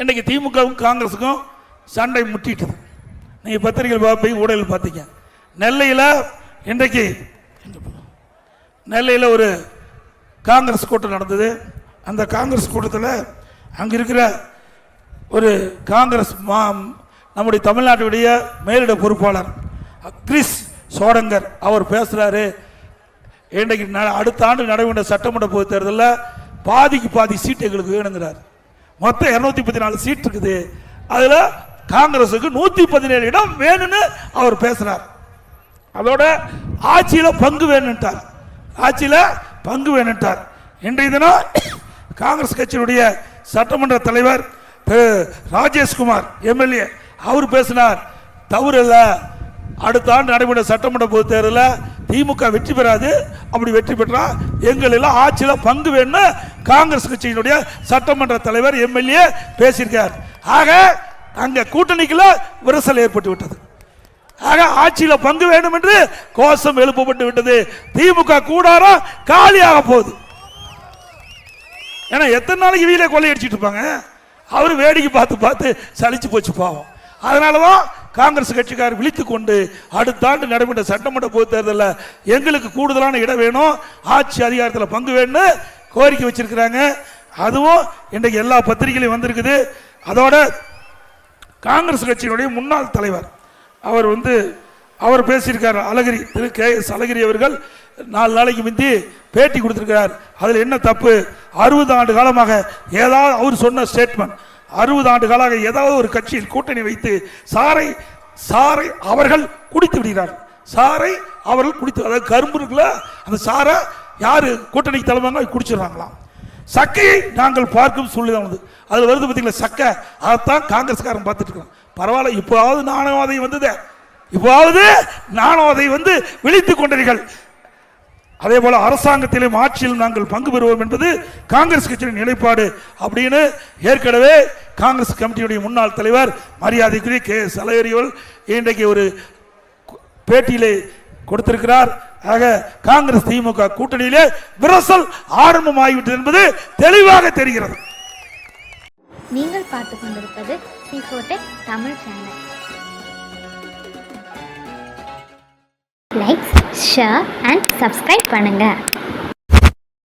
இன்றைக்கு திமுகவும் காங்கிரஸுக்கும் சண்டை முட்டிட்டுது. நீங்கள் பத்திரிகைகள் பார்ப்பீங்க ஊடகில் பார்த்தீங்க நெல்லையில் இன்றைக்கு நெல்லையில் ஒரு காங்கிரஸ் கூட்டம் நடந்தது. அந்த காங்கிரஸ் கூட்டத்தில் அங்கே இருக்கிற ஒரு காங்கிரஸ் மா நம்முடைய தமிழ்நாட்டுடைய மேலிட பொறுப்பாளர் கிறிஸ் சோடங்கர் அவர் பேசுகிறாரு இன்றைக்கு ந- அடுத்த ஆண்டு நடைபெற்ற சட்டமன்ற பொது தேர்தலில் பாதிக்கு பாதி சீட்டு எங்களுக்கு வேணுங்கிறார். மொத்தம் இரநூத்தி முப்பத்தி நாலு சீட் இருக்குது. அதில் காங்கிரஸுக்கு நூற்றி பதினேழு இடம் வேணும்னு அவர் பேசுகிறார் அதோட ஆட்சியில் பங்கு வேணுன்ட்டார் ஆட்சியில் பங்கு வேணுன்ட்டார் இன்றைய தினம் காங்கிரஸ் கட்சியினுடைய சட்டமன்ற தலைவர் திரு ராஜேஷ்குமார் எம்எல்ஏ அவர் பேசினார். தவறு இல்லை அடுத்த ஆண்டு நடைபெற்ற சட்டமன்ற பொது தேர்தலில் திமுக வெற்றி பெறாது. அப்படி வெற்றி பெற்றால் எங்கள் எல்லாம் ஆட்சியில் பங்கு வேணும்னு காங்கிரஸ் கட்சியினுடைய சட்டமன்ற தலைவர் எம்எல்ஏ பேசியிருக்கார். ஆக அங்க கூட்டணிக்குள்ள விரிசல் ஏற்பட்டு விட்டது ஆக ஆட்சியில் பங்கு வேண்டும் என்று கோஷம் எழுப்பப்பட்டு விட்டது. திமுக கூடாரம் காலியாக போகுது. ஏன்னா எத்தனை நாளைக்கு வீல கொள்ளையடிச்சிட்டு இருப்பாங்க? அவர் வேடிக்கை பார்த்து பார்த்து சலிச்சு போச்சு பாவம். அதனாலதான் காங்கிரஸ் கட்சிக்காரர் விழித்து கொண்டு அடுத்த ஆண்டு நடைபெற்ற சட்டமன்ற பொது தேர்தலில் எங்களுக்கு கூடுதலான இடம் வேணும் ஆட்சி அதிகாரத்தில் பங்கு வேணும்னு கோரிக்கை வச்சிருக்கிறாங்க. அதுவும் இன்றைக்கு எல்லா பத்திரிகையிலையும் வந்திருக்குது. அதோட காங்கிரஸ் கட்சியினுடைய முன்னாள் தலைவர் அவர் வந்து அவர் பேசியிருக்கார். அழகிரி திரு கே எஸ் அழகிரி அவர்கள் நாலு நாளைக்கு முந்தி பேட்டி கொடுத்துருக்கிறார். அதில் என்ன தப்பு? அறுபது ஆண்டு காலமாக ஏதாவது அவர் சொன்ன ஸ்டேட்மெண்ட் அறுபது ஆண்டு காலமாக ஏதாவது ஒரு கட்சியில் கூட்டணி வைத்து சாரை சாரை அவர்கள் குடித்து விடுகிறார் சாரை அவர்கள் குடித்து அதாவது கரும்பு இருக்குல்ல அந்த சாரை யார்? கூட்டணிக்கு தலைமைங்க குடிச்சிடுறாங்களாம் சக்கையை நாங்கள் பார்க்கும் சூழ்நிலை வந்தது அதில் வருது பார்த்தீங்களா சக்கை. அதைத்தான் காங்கிரஸ்காரன் பார்த்துட்டு இருக்கான். பரவாயில்ல இப்போவாவது நாணவாதை வந்தது இப்போவாவது நாணவாதை வந்து விழித்து கொண்டீர்கள். அதே போல அரசாங்கத்திலும் ஆட்சியிலும் நாங்கள் பங்கு பெறுவோம் என்பது காங்கிரஸ் கட்சியின் நிலைப்பாடு அப்படின்னு ஏற்கனவே காங்கிரஸ் கமிட்டியுடைய முன்னாள் தலைவர் மரியாதைக்குரிய கே எஸ் அழகிரிகள் இன்றைக்கு ஒரு பேட்டியிலே கொடுத்திருக்கிறார். ஆக காங்கிரஸ் திமுக கூட்டணியிலே விரசல் ஆரம்பமாகிவிட்டது என்பது தெளிவாக தெரிகிறது. நீங்கள் பார்த்து கொண்டிருப்பது Tamil channel. Like share and subscribe பண்ணுங்கள்